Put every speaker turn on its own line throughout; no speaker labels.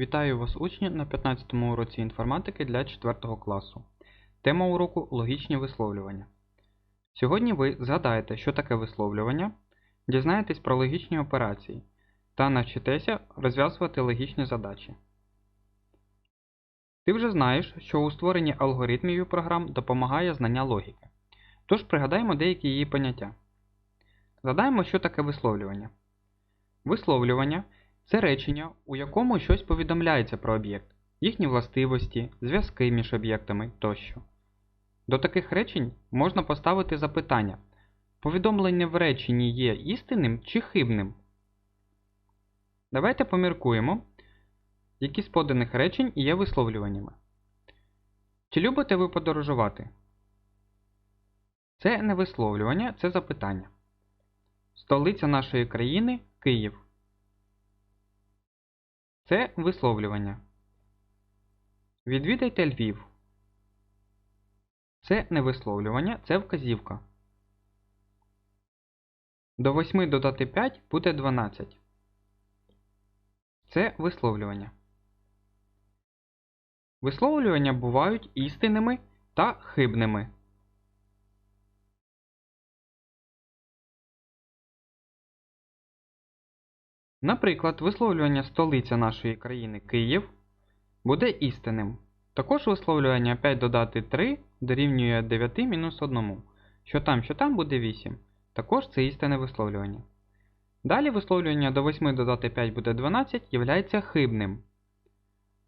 Вітаю вас, учні, на 15 уроці інформатики для 4 класу. Тема уроку логічні висловлювання. Сьогодні ви згадаєте, що таке висловлювання, дізнаєтесь про логічні операції та навчитеся розв'язувати логічні задачі. Ти вже знаєш, що у створенні алгоритмів і програм допомагає знання логіки. Тож пригадаємо деякі її поняття. Згадаємо, що таке висловлювання. Висловлювання це речення, у якому щось повідомляється про об'єкт, їхні властивості, зв'язки між об'єктами тощо. До таких речень можна поставити запитання. Повідомлення в реченні є істинним чи хибним? Давайте поміркуємо, які з поданих речень є висловлюваннями. Чи любите ви подорожувати? Це не висловлювання, це запитання. Столиця нашої країни Київ. Це висловлювання. Відвідайте Львів. Це не висловлювання, це вказівка. До 8 додати 5 буде 12. Це висловлювання. Висловлювання бувають істинними та хибними. Наприклад, висловлювання столиця нашої країни Київ буде істинним. Також висловлювання 5 додати 3 дорівнює 9 мінус 1. Що там, що там буде 8. Також це істинне висловлювання. Далі висловлювання до 8 додати 5 буде 12 являється хибним.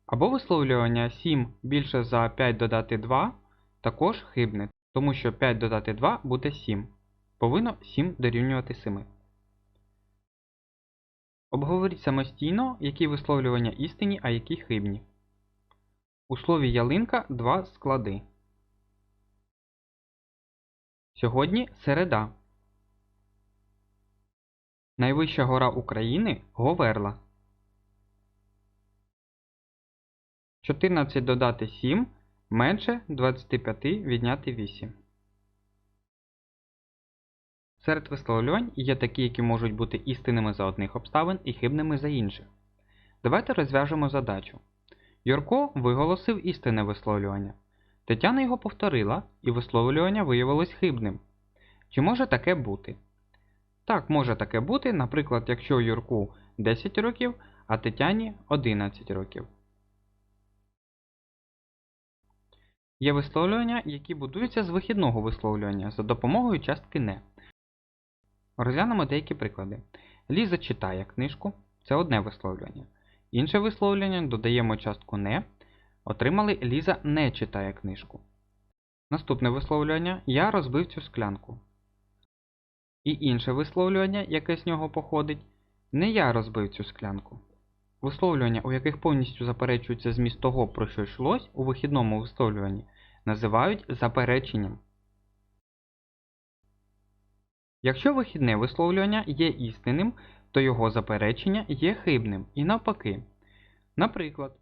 Або висловлювання 7 більше за 5 додати 2 також хибне, тому що 5 додати 2 буде 7. Повинно 7 дорівнювати 7. Обговоріть самостійно, які висловлювання істинні, а які хибні. У слові ялинка два склади. Сьогодні середа. Найвища гора України Говерла. 14 додати 7 менше 25 відняти 8. Серед висловлювань є такі, які можуть бути істинними за одних обставин і хибними за інших. Давайте розв'яжемо задачу. Юрко виголосив істинне висловлювання. Тетяна його повторила, і висловлювання виявилось хибним. Чи може таке бути? Так, може таке бути, наприклад, якщо Юрку 10 років, а Тетяні 11 років. Є висловлювання, які будуються з вихідного висловлювання за допомогою частки не. Розглянемо деякі приклади. Ліза читає книжку це одне висловлювання. Інше висловлювання додаємо частку не. Отримали Ліза не читає книжку. Наступне висловлювання Я розбив цю склянку. І інше висловлювання, яке з нього походить, не я розбив цю склянку. Висловлювання, у яких повністю заперечується зміст того, про що йшлось у вихідному висловлюванні, називають запереченням. Якщо вихідне висловлювання є істинним, то його заперечення є хибним і навпаки. Наприклад,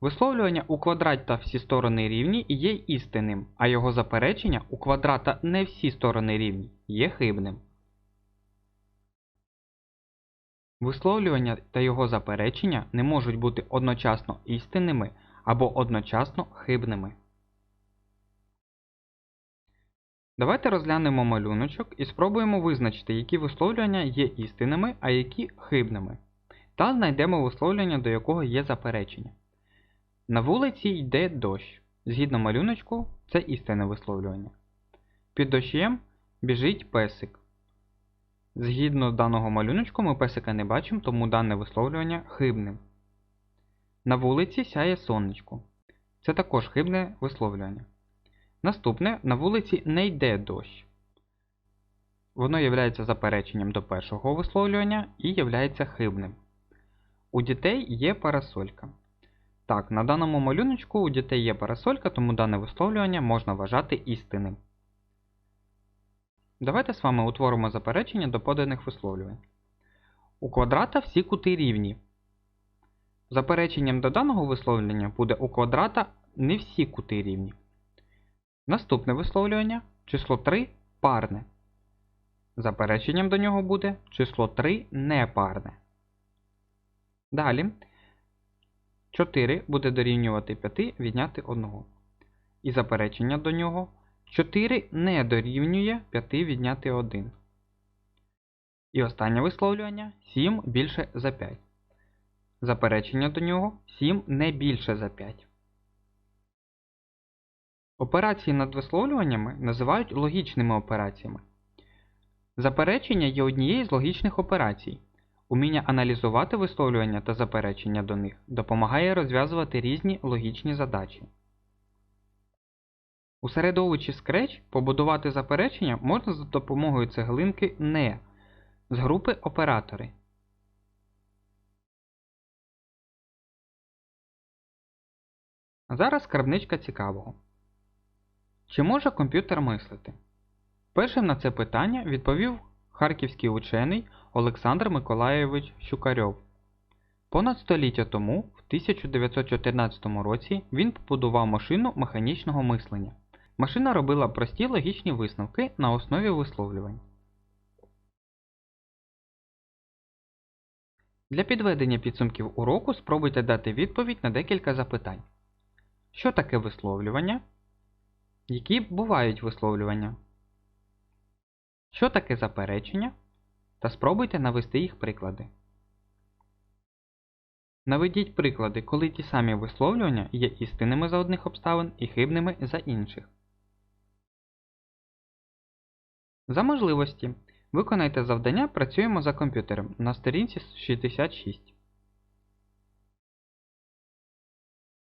висловлювання у квадраті та всі сторони рівні є істинним, а його заперечення у квадрата не всі сторони рівні є хибним. Висловлювання та його заперечення не можуть бути одночасно істинними або одночасно хибними. Давайте розглянемо малюночок і спробуємо визначити, які висловлювання є істинними, а які хибними. Та знайдемо висловлювання, до якого є заперечення. На вулиці йде дощ. Згідно малюночку, це істинне висловлювання. Під дощем біжить песик. Згідно даного малюночку, ми песика не бачимо, тому дане висловлювання хибне. На вулиці сяє сонечко. Це також хибне висловлювання. Наступне на вулиці не йде дощ. Воно є запереченням до першого висловлювання і є хибним. У дітей є парасолька. Так, на даному малюночку у дітей є парасолька, тому дане висловлювання можна вважати істинним. Давайте з вами утворимо заперечення до поданих висловлювань. У квадрата всі кути рівні. Запереченням до даного висловлення буде у квадрата не всі кути рівні. Наступне висловлювання число 3 парне. Запереченням до нього буде число 3 непарне. Далі. 4 буде дорівнювати 5 відняти 1. І заперечення до нього 4 не дорівнює 5 відняти 1. І останнє висловлювання 7 більше за 5. Заперечення до нього 7 не більше за 5. Операції над висловлюваннями називають логічними операціями. Заперечення є однією з логічних операцій. Уміння аналізувати висловлювання та заперечення до них допомагає розв'язувати різні логічні задачі. У середовищі Scratch побудувати заперечення можна за допомогою цеглинки NE з групи Оператори. А зараз скарбничка цікавого. Чи може комп'ютер мислити? Першим на це питання відповів харківський учений Олександр Миколайович Щукарьов. Понад століття тому, в 1914 році, він побудував машину механічного мислення. Машина робила прості логічні висновки на основі висловлювань. Для підведення підсумків уроку спробуйте дати відповідь на декілька запитань. Що таке висловлювання? Які бувають висловлювання? Що таке заперечення? Та спробуйте навести їх приклади. Наведіть приклади, коли ті самі висловлювання є істинними за одних обставин і хибними за інших. За можливості. Виконайте завдання Працюємо за комп'ютером на сторінці 66.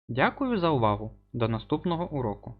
Дякую за увагу. До наступного уроку.